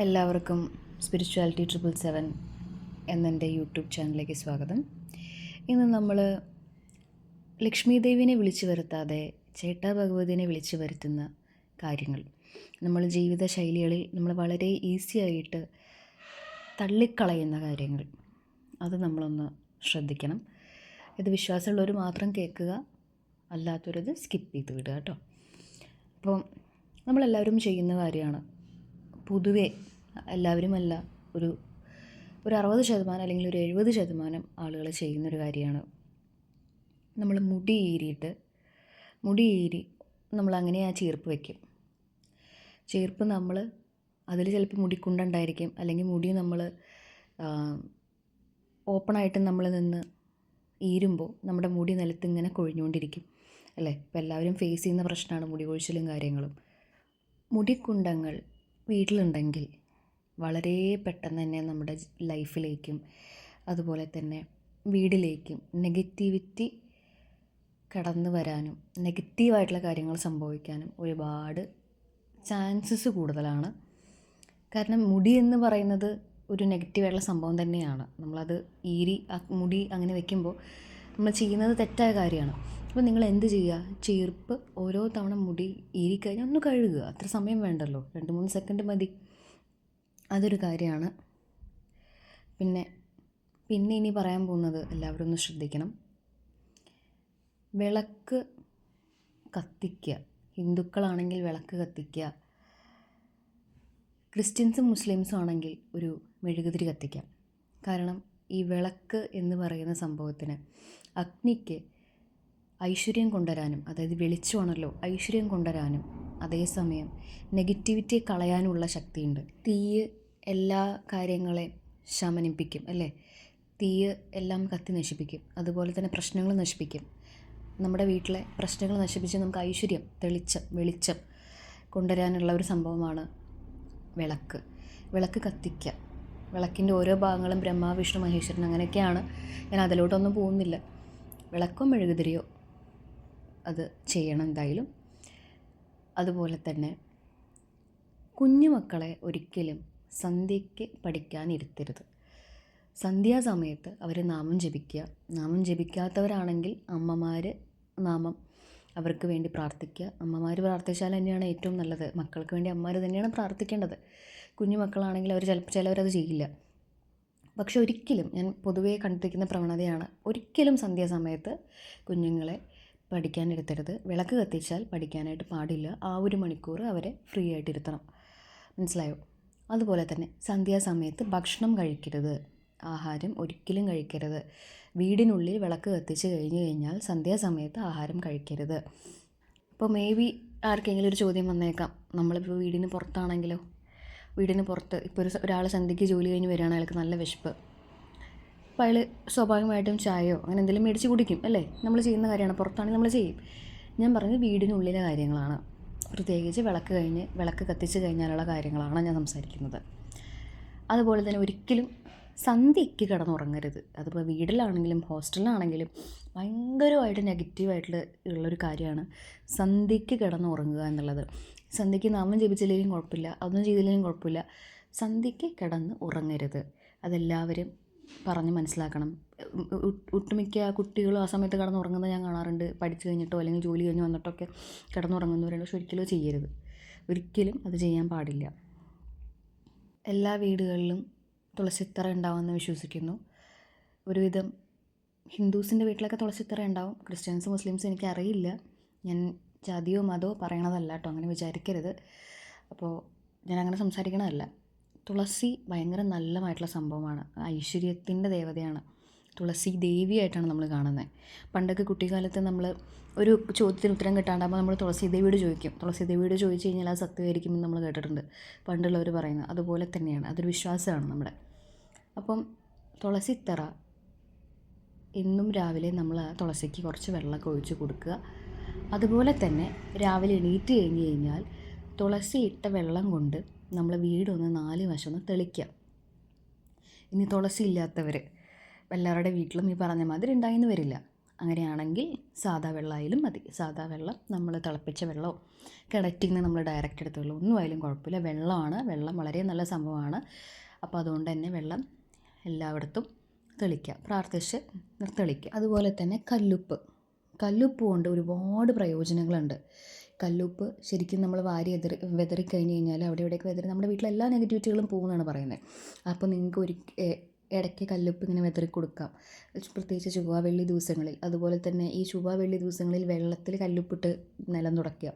എല്ലാവർക്കും spirituality triple seven എന്നെന്റെ YouTube ചാനലിലേക്ക് സ്വാഗതം. ഇന്ന് നമ്മൾ ലക്ഷ്മി ദേവിനെ വിളിച്ചു വരുത്താതെ ചേട്ടാ ഭഗവതിനെ വിളിച്ചു വരുത്തുന്ന കാര്യങ്ങൾ. നമ്മൾ ജീവിത ശൈലികളിൽ നമ്മൾ വളരെ ഈസി ആയിട്ട് തള്ളിക്കളയുന്ന കാര്യങ്ങൾ. അത് നമ്മളൊന്ന് ശ്രദ്ധിക്കണം. ഇത് വിശ്വാസമുള്ളവർ മാത്രം കേൾക്കുക അല്ലാത്തവരത് സ്കിപ്പ് ചെയ്ത് വിടുക കേട്ടോ. അപ്പം നമ്മളെല്ലാവരും ചെയ്യുന്ന കാര്യമാണ് പൊതുവെ എല്ലാവരുമല്ല. ഒരു ഒരു അറുപത് ശതമാനം അല്ലെങ്കിൽ ഒരു എഴുപത് ശതമാനം ആളുകൾ ചെയ്യുന്നൊരു കാര്യമാണ്. നമ്മൾ മുടി ഈരിയിട്ട് മുടി ഈരി നമ്മൾ അങ്ങനെ ആ ചീർപ്പ് വയ്ക്കും ചീർപ്പ് നമ്മൾ അതിൽ ചിലപ്പോൾ മുടിക്കുണ്ടുണ്ടായിരിക്കും അല്ലെങ്കിൽ മുടി നമ്മൾ ഓപ്പണായിട്ട് നമ്മൾ നിന്ന് ഈരുമ്പോൾ നമ്മുടെ മുടി നിലത്ത് ഇങ്ങനെ കൊഴിഞ്ഞുകൊണ്ടിരിക്കും. അല്ലേ? ഇപ്പോൾ എല്ലാവരും ഫേസ് ചെയ്യുന്ന പ്രശ്നമാണ് മുടി കൊഴിച്ചിലും കാര്യങ്ങളും. മുടിക്കുണ്ടങ്ങൾ വീട്ടിലുണ്ടെങ്കിൽ വളരെ പെട്ടെന്ന് തന്നെ നമ്മുടെ ലൈഫിലേക്കും അതുപോലെ തന്നെ വീടിലേക്കും നെഗറ്റിവിറ്റി കടന്നു വരാനും നെഗറ്റീവായിട്ടുള്ള കാര്യങ്ങൾ സംഭവിക്കാനും ഒരുപാട് ചാൻസസ് കൂടുതലാണ്. കാരണം മുടി എന്ന് പറയുന്നത് ഒരു നെഗറ്റീവായിട്ടുള്ള സംഭവം തന്നെയാണ്. നമ്മളത് ഈരി മുടി അങ്ങനെ വെക്കുമ്പോൾ നമ്മൾ ചെയ്യുന്നത് തെറ്റായ കാര്യമാണ്. അപ്പോൾ നിങ്ങൾ എന്ത് ചെയ്യുക? ചീർപ്പ് ഓരോ തവണ മുടി ഈരിക്കഴിഞ്ഞാൽ ഒന്ന് കഴുകുക. അത്ര സമയം വേണ്ടല്ലോ. രണ്ട് മൂന്ന് സെക്കൻഡ് മതി. അതൊരു കാര്യമാണ്. പിന്നെ പിന്നെ ഇനി പറയാൻ പോകുന്നത് എല്ലാവരും ഒന്ന് ശ്രദ്ധിക്കണം. വിളക്ക് കത്തിക്കുക. ഹിന്ദുക്കളാണെങ്കിൽ വിളക്ക് കത്തിക്കുക. ക്രിസ്ത്യൻസും മുസ്ലിംസും ആണെങ്കിൽ ഒരു മെഴുകുതിരി കത്തിക്കാം കാരണം ഈ വിളക്ക് എന്ന് പറയുന്ന സംഭവത്തിന് അഗ്നിക്ക് ഐശ്വര്യം കൊണ്ടുവരാനും അതായത് വെളിച്ചമാണല്ലോ ഐശ്വര്യം കൊണ്ടുവരാനും അതേസമയം നെഗറ്റിവിറ്റി കളയാനുള്ള ശക്തിയുണ്ട്. തീ എല്ലാ കാര്യങ്ങളെയും ശമനിപ്പിക്കും അല്ലേ? തീ എല്ലാം കത്തി നശിപ്പിക്കും അതുപോലെ തന്നെ പ്രശ്നങ്ങൾ നശിപ്പിക്കും. നമ്മുടെ വീട്ടിലെ പ്രശ്നങ്ങൾ നശിപ്പിച്ച് നമുക്ക് ഐശ്വര്യം തെളിച്ചം വെളിച്ചം കൊണ്ടുവരാനുള്ള ഒരു സംഭവമാണ് വിളക്ക്. വിളക്ക് കത്തിക്കുക വിളക്കിന്റെ ഓരോ ഭാഗങ്ങളും ബ്രഹ്മ വിഷ്ണു മഹേശ്വരൻ അങ്ങനെയൊക്കെയാണ്. ഞാൻ അതിലോട്ടൊന്നും പോകുന്നില്ല. വിളക്കോ മെഴുകുതിരിയോ അത് ചെയ്യണം എന്തായാലും. അതുപോലെ തന്നെ കുഞ്ഞുമക്കളെ ഒരിക്കലും സന്ധ്യയ്ക്ക് പഠിക്കാനിരുത്തരുത് സന്ധ്യാസമയത്ത് അവർ നാമം ജപിക്കുക. നാമം ജപിക്കാത്തവരാണെങ്കിൽ അമ്മമാർ നാമം അവർക്ക് വേണ്ടി പ്രാർത്ഥിക്കുക. അമ്മമാർ പ്രാർത്ഥിച്ചാൽ തന്നെയാണ് ഏറ്റവും നല്ലത്. മക്കൾക്ക് വേണ്ടി അമ്മമാർ തന്നെയാണ് പ്രാർത്ഥിക്കേണ്ടത്. കുഞ്ഞു മക്കളാണെങ്കിൽ അവർ ചിലപ്പോൾ ചിലവരത് ചെയ്യില്ല. പക്ഷെ ഒരിക്കലും ഞാൻ പൊതുവേ കണ്ടിരിക്കുന്ന പ്രവണതയാണ്. ഒരിക്കലും സന്ധ്യാസമയത്ത് കുഞ്ഞുങ്ങളെ പഠിക്കാൻ ഇരുത്തരുത് വിളക്ക് കത്തിച്ചാൽ പഠിക്കാനായിട്ട് പാടില്ല. ആ ഒരു മണിക്കൂർ അവരെ ഫ്രീ ആയിട്ട് ഇരുത്തണം മനസ്സിലായോ? അതുപോലെ തന്നെ സന്ധ്യാസമയത്ത് ഭക്ഷണം കഴിക്കരുത്. ആഹാരം ഒരിക്കലും കഴിക്കരുത്. വീടിനുള്ളിൽ വിളക്ക് കത്തിച്ച് കഴിഞ്ഞ് കഴിഞ്ഞാൽ സന്ധ്യാസമയത്ത് ആഹാരം കഴിക്കരുത്. ഇപ്പോൾ മേ ബി ആർക്കെങ്കിലും ഒരു ചോദ്യം വന്നേക്കാം. നമ്മളിപ്പോൾ വീടിന് പുറത്താണെങ്കിലോ? വീടിന് പുറത്ത് ഇപ്പോൾ ഒരു ഒരാൾ സന്ധ്യയ്ക്ക് ജോലി കഴിഞ്ഞ് വരികയാണ് അയാൾക്ക് നല്ല വിശപ്പ്. അപ്പോൾ അയാൾ സ്വാഭാവികമായിട്ടും ചായയോ അങ്ങനെ എന്തെങ്കിലും മേടിച്ച് കുടിക്കും അല്ലേ? നമ്മൾ ചെയ്യുന്ന കാര്യമാണ് പുറത്താണെങ്കിൽ നമ്മൾ ചെയ്യും. ഞാൻ പറഞ്ഞത് വീടിനുള്ളിലെ കാര്യങ്ങളാണ്. പ്രത്യേകിച്ച് വിളക്ക് കഴിഞ്ഞ് വിളക്ക് കത്തിച്ച് കഴിഞ്ഞാലുള്ള കാര്യങ്ങളാണ് ഞാൻ സംസാരിക്കുന്നത്. അതുപോലെ തന്നെ ഒരിക്കലും സന്ധ്യയ്ക്ക് കിടന്നുറങ്ങരുത്. അതിപ്പോൾ വീട്ടിലാണെങ്കിലും ഹോസ്റ്റലിലാണെങ്കിലും ഭയങ്കരമായിട്ട് നെഗറ്റീവായിട്ടുള്ള ഉള്ളൊരു കാര്യമാണ് സന്ധ്യയ്ക്ക് കിടന്നുറങ്ങുക എന്നുള്ളത്. സന്ധ്യയ്ക്ക് നാമം ജപിച്ചില്ലെങ്കിലും കുഴപ്പമില്ല അതൊന്നും ചെയ്തില്ലെങ്കിലും കുഴപ്പമില്ല. സന്ധ്യയ്ക്ക് കിടന്ന് ഉറങ്ങരുത്. അതെല്ലാവരും പറഞ്ഞ് മനസ്സിലാക്കണം. ഒട്ടുമിക്ക കുട്ടികളും ആ സമയത്ത് കിടന്നുറങ്ങുന്നത് ഞാൻ കാണാറുണ്ട്. പഠിച്ചു കഴിഞ്ഞിട്ടോ അല്ലെങ്കിൽ ജോലി കഴിഞ്ഞ് വന്നിട്ടൊക്കെ കിടന്നുറങ്ങുന്നവരുണ്ട് പക്ഷെ ഒരിക്കലും ചെയ്യരുത്. ഒരിക്കലും അത് ചെയ്യാൻ പാടില്ല. എല്ലാ വീടുകളിലും തുളസിത്തറ ഉണ്ടാവുമെന്ന് വിശ്വസിക്കുന്നു. ഒരുവിധം ഹിന്ദുസിന്റെ വീട്ടിലൊക്കെ തുളസിത്തറ ഉണ്ടാവും. ക്രിസ്ത്യൻസ് മുസ്ലിംസ് എനിക്കറിയില്ല. ഞാൻ ജാതിയോ മതമോ പറയണതല്ല കേട്ടോ. അങ്ങനെ വിചാരിക്കരുത്. അപ്പോൾ ഞാൻ അങ്ങനെ സംസാരിക്കണതല്ല. തുളസി ഭയങ്കര നല്ലതായിട്ടുള്ള സംഭവമാണ്. ഐശ്വര്യത്തിന്റെ ദേവതയാണ്. തുളസി ദേവിയായിട്ടാണ് നമ്മൾ കാണുന്നത് പണ്ടൊക്കെ കുട്ടിക്കാലത്ത് നമ്മൾ ഒരു ചോദ്യത്തിന് ഉത്തരം കിട്ടാണ്ടാകുമ്പോൾ നമ്മൾ തുളസി ദേവിയോട് ചോദിക്കും. തുളസി ദേവിയോട് ചോദിച്ചു കഴിഞ്ഞാൽ അത് സത്യമായിരിക്കുമെന്ന് നമ്മൾ കേട്ടിട്ടുണ്ട്. പണ്ടുള്ളവർ പറയുന്നത്. അതുപോലെ തന്നെയാണ്. അതൊരു വിശ്വാസമാണ് നമ്മുടെ. അപ്പം തുളസിത്തറ എന്നും രാവിലെ നമ്മൾ തുളസിക്ക് കുറച്ച് വെള്ളമൊക്കെ ഒഴിച്ച് കൊടുക്കുക. അതുപോലെ തന്നെ രാവിലെ എണീറ്റ് കഴിഞ്ഞ് കഴിഞ്ഞാൽ തുളസി ഇട്ട വെള്ളം കൊണ്ട് നമ്മൾ വീടൊന്ന് നാല് വശം ഒന്ന് തെളിക്കുക ഇനി തുളസി ഇല്ലാത്തവർ എല്ലാവരുടെ വീട്ടിലും ഈ പറഞ്ഞ മാതിരി ഉണ്ടായിന്ന് വരില്ല. അങ്ങനെയാണെങ്കിൽ സാധാ വെള്ളമായാലും മതി. സാധാ വെള്ളം നമ്മൾ തിളപ്പിച്ച വെള്ളമോ കിണറ്റിൽ നിന്ന് നമ്മൾ ഡയറക്റ്റ് എടുത്ത വെള്ളം ഒന്നും ആയാലും കുഴപ്പമില്ല. വെള്ളമാണ്. വെള്ളം വളരെ നല്ല സംഭവമാണ്. അപ്പോൾ അതുകൊണ്ട് തന്നെ വെള്ളം എല്ലായിടത്തും തെളിക്കുക പ്രാർത്ഥിച്ച് തെളിക്കുക അതുപോലെ തന്നെ കല്ലുപ്പ്. കല്ലുപ്പ് കൊണ്ട് ഒരുപാട് പ്രയോജനങ്ങളുണ്ട്. കല്ലുപ്പ് ശരിക്കും നമ്മൾ വാരി എതിർ വെതറി കഴിഞ്ഞ് കഴിഞ്ഞാൽ അവിടെ ഇവിടെയൊക്കെ വെതറി നമ്മുടെ വീട്ടിലെ എല്ലാ നെഗറ്റിവിറ്റികളും പോകുമെന്നാണ് പറയുന്നത്. അപ്പോൾ നിങ്ങൾക്ക് ഒരു ഇടയ്ക്ക് കല്ലുപ്പ് ഇങ്ങനെ വെതറി കൊടുക്കാം. പ്രത്യേകിച്ച് ചൊവ്വ വെള്ളി ദിവസങ്ങളിൽ. അതുപോലെ തന്നെ ഈ ചൊവ്വ വെള്ളി ദിവസങ്ങളിൽ വെള്ളത്തിൽ കല്ലുപ്പിട്ട് നിലം തുടയ്ക്കുക.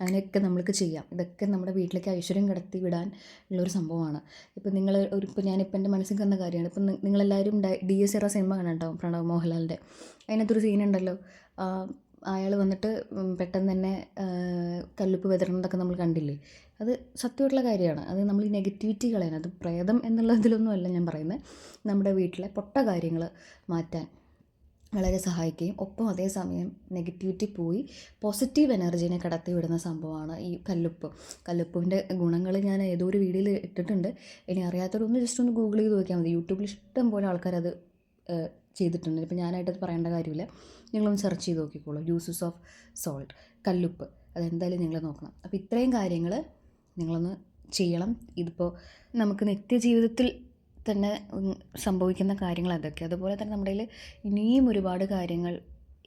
അങ്ങനെയൊക്കെ നമ്മൾക്ക് ചെയ്യാം. ഇതൊക്കെ നമ്മുടെ വീട്ടിലേക്ക് ഐശ്വര്യം കടത്തി വിടാൻ ഉള്ളൊരു സംഭവമാണ്. ഇപ്പം നിങ്ങൾ ഒരു ഇപ്പോൾ ഞാനിപ്പോൾ എന്റെ മനസ്സിൽ വന്ന കാര്യമാണ്. ഇപ്പം നിങ്ങളെല്ലാവരും ഡ- എസ് എറ സിനിമ കാണാണ്ടാവും പ്രണവ് മോഹൻലാലിന്റെ. അതിനകത്തൊരു സീനുണ്ടല്ലോ അയാൾ വന്നിട്ട് പെട്ടെന്ന് തന്നെ കല്ലുപ്പ് വിതരണതൊക്കെ നമ്മൾ കണ്ടില്ലേ? അത് സത്യമായിട്ടുള്ള കാര്യമാണ്. അത് നമ്മൾ ഈ നെഗറ്റിവിറ്റി കളയാൻ അത് പ്രേതം എന്നുള്ള ഇതിലൊന്നും അല്ല ഞാൻ പറയുന്നത്. നമ്മുടെ വീട്ടിലെ പൊട്ട കാര്യങ്ങൾ മാറ്റാൻ വളരെ സഹായിക്കുകയും ഒപ്പം അതേസമയം നെഗറ്റിവിറ്റി പോയി പോസിറ്റീവ് എനർജീനെ കടത്തി വിടുന്ന സംഭവമാണ് ഈ കല്ലുപ്പ്. കല്ലുപ്പിന്റെ ഗുണങ്ങൾ ഞാൻ ഏതോ ഒരു വീഡിയോയിൽ ഇട്ടിട്ടുണ്ട്. ഇനി അറിയാത്തവരൊന്ന് ജസ്റ്റ് ഒന്ന് ഗൂഗിൾ ചെയ്ത് നോക്കിയാൽ മതി. യൂട്യൂബിൽ ഇഷ്ടം പോലെ ആൾക്കാരത് ചെയ്തിട്ടുണ്ട്. ഇപ്പം ഞാനായിട്ടത് പറയേണ്ട കാര്യമില്ല. നിങ്ങളൊന്ന് സെർച്ച് ചെയ്ത് നോക്കിക്കോളൂ. യൂസസ് ഓഫ് സോൾട്ട് കല്ലുപ്പ്. അതെന്തായാലും നിങ്ങൾ നോക്കണം. അപ്പോൾ ഇത്രയും കാര്യങ്ങൾ നിങ്ങളൊന്ന് ചെയ്യണം. ഇതിപ്പോൾ നമുക്ക് നിത്യജീവിതത്തിൽ തന്നെ സംഭവിക്കുന്ന കാര്യങ്ങൾ അതൊക്കെ. അതുപോലെ തന്നെ നമ്മുടെ കയ്യിൽ ഇനിയും ഒരുപാട് കാര്യങ്ങൾ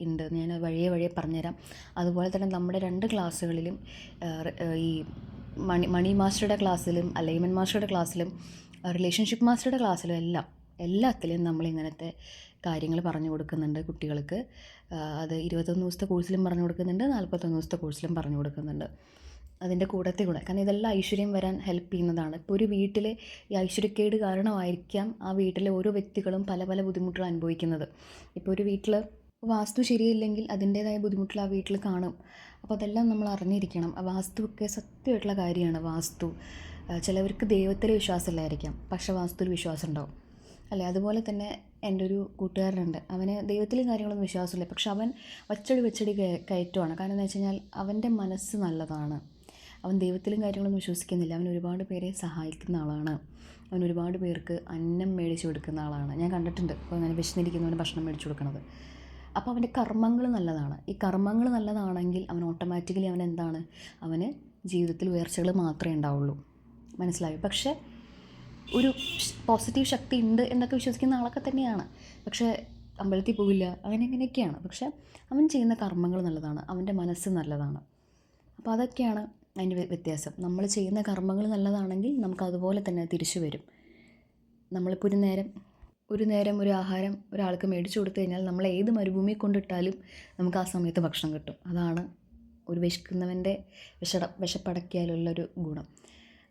ഉണ്ട്. ഞാൻ വഴിയെ വഴിയെ പറഞ്ഞുതരാം. അതുപോലെ തന്നെ നമ്മുടെ രണ്ട് ക്ലാസ്സുകളിലും ഈ മണി മണി മാസ്റ്ററുടെ ക്ലാസ്സിലും അലൈൻമെന്റ് മാസ്റ്ററുടെ ക്ലാസ്സിലും റിലേഷൻഷിപ്പ് മാസ്റ്ററുടെ ക്ലാസ്സിലും എല്ലാം എല്ലാത്തിലും നമ്മൾ ഇങ്ങനത്തെ കാര്യങ്ങൾ പറഞ്ഞു കൊടുക്കുന്നുണ്ട് കുട്ടികൾക്ക്. അത് ഇരുപത്തൊന്ന് ദിവസത്തെ കോഴ്സിലും പറഞ്ഞു കൊടുക്കുന്നുണ്ട് നാൽപ്പത്തൊന്ന് ദിവസത്തെ കോഴ്സിലും പറഞ്ഞു കൊടുക്കുന്നുണ്ട്. അതിന്റെ കൂടത്തെ കൂടെ. കാരണം ഇതെല്ലാം ഐശ്വര്യം വരാൻ ഹെൽപ്പ് ചെയ്യുന്നതാണ്. ഇപ്പോൾ ഒരു വീട്ടിലെ ഈ ഐശ്വര്യക്കേട് കാരണമായിരിക്കാം ആ വീട്ടിലെ ഓരോ വ്യക്തികളും പല പല ബുദ്ധിമുട്ടുകൾ അനുഭവിക്കുന്നത്. ഇപ്പോൾ ഒരു വീട്ടിൽ വാസ്തു ശരിയില്ലെങ്കിൽ അതിന്റേതായ ബുദ്ധിമുട്ടുകൾ ആ വീട്ടിൽ കാണും. അപ്പോൾ അതെല്ലാം നമ്മൾ അറിഞ്ഞിരിക്കണം. വാസ്തുവൊക്കെ സത്യമായിട്ടുള്ള കാര്യമാണ് വാസ്തു. ചിലവർക്ക് ദൈവത്തിൽ വിശ്വാസമില്ലായിരിക്കാം. പക്ഷേ വാസ്തുവിൽ വിശ്വാസം ഉണ്ടാവും അല്ലേ? അതുപോലെ തന്നെ എന്റെ ഒരു കൂട്ടുകാരനുണ്ട്. അവന് ദൈവത്തിലും കാര്യങ്ങളൊന്നും വിശ്വാസമില്ല. പക്ഷെ അവൻ വച്ചടി വച്ചടി കയറ്റുവാണ്. കാരണം എന്ന് വെച്ച് കഴിഞ്ഞാൽ അവന്റെ മനസ്സ് നല്ലതാണ്. അവൻ ദൈവത്തിലും കാര്യങ്ങളൊന്നും വിശ്വസിക്കുന്നില്ല. അവൻ ഒരുപാട് പേരെ സഹായിക്കുന്ന ആളാണ്. അവൻ ഒരുപാട് പേർക്ക് അന്നം മേടിച്ചു കൊടുക്കുന്ന ആളാണ്. ഞാൻ കണ്ടിട്ടുണ്ട്. അപ്പോൾ അങ്ങനെ വിശന്നിരിക്കുന്നവന് ഭക്ഷണം മേടിച്ചു കൊടുക്കുന്നത് അപ്പോൾ അവന്റെ കർമ്മങ്ങൾ നല്ലതാണ്. ഈ കർമ്മങ്ങൾ നല്ലതാണെങ്കിൽ അവൻ ഓട്ടോമാറ്റിക്കലി അവൻ എന്താണ്? അവന് ജീവിതത്തിൽ ഉയർച്ചകൾ മാത്രമേ ഉണ്ടാവുള്ളൂ. മനസ്സിലായോ? പക്ഷേ ഒരു പോസിറ്റീവ് ശക്തി ഉണ്ട് എന്നൊക്കെ വിശ്വസിക്കുന്ന ആളൊക്കെ തന്നെയാണ്. പക്ഷേ അമ്പലത്തിൽ പോകില്ല അങ്ങനെ അങ്ങനെയൊക്കെയാണ് പക്ഷെ അവൻ ചെയ്യുന്ന കർമ്മങ്ങൾ നല്ലതാണ് അവന്റെ മനസ്സ് നല്ലതാണ്. അപ്പോൾ അതൊക്കെയാണ് അതിന്റെ വ്യത്യാസം. നമ്മൾ ചെയ്യുന്ന കർമ്മങ്ങൾ നല്ലതാണെങ്കിൽ നമുക്ക് അതുപോലെ തന്നെ തിരിച്ചു വരും. നമ്മളിപ്പോൾ ഒരു നേരം ഒരു നേരം ഒരു ആഹാരം ഒരാൾക്ക് മേടിച്ചു കൊടുത്തു കഴിഞ്ഞാൽ നമ്മൾ ഏത് മരുഭൂമി കൊണ്ടിട്ടാലും നമുക്ക് ആ സമയത്ത് ഭക്ഷണം കിട്ടും. അതാണ് ഒരു വിശക്കുന്നവന്റെ വിഷട വിശപ്പടക്കിയാലുള്ളൊരു ഗുണം.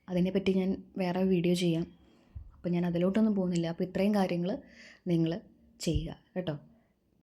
അതിനെപ്പറ്റി ഞാൻ വേറെ വീഡിയോ ചെയ്യാം. അപ്പോൾ ഞാൻ അതിലോട്ടൊന്നും പോകുന്നില്ല. അപ്പോൾ ഇത്രയും കാര്യങ്ങൾ നിങ്ങൾ ചെയ്യുക. കേട്ടോ?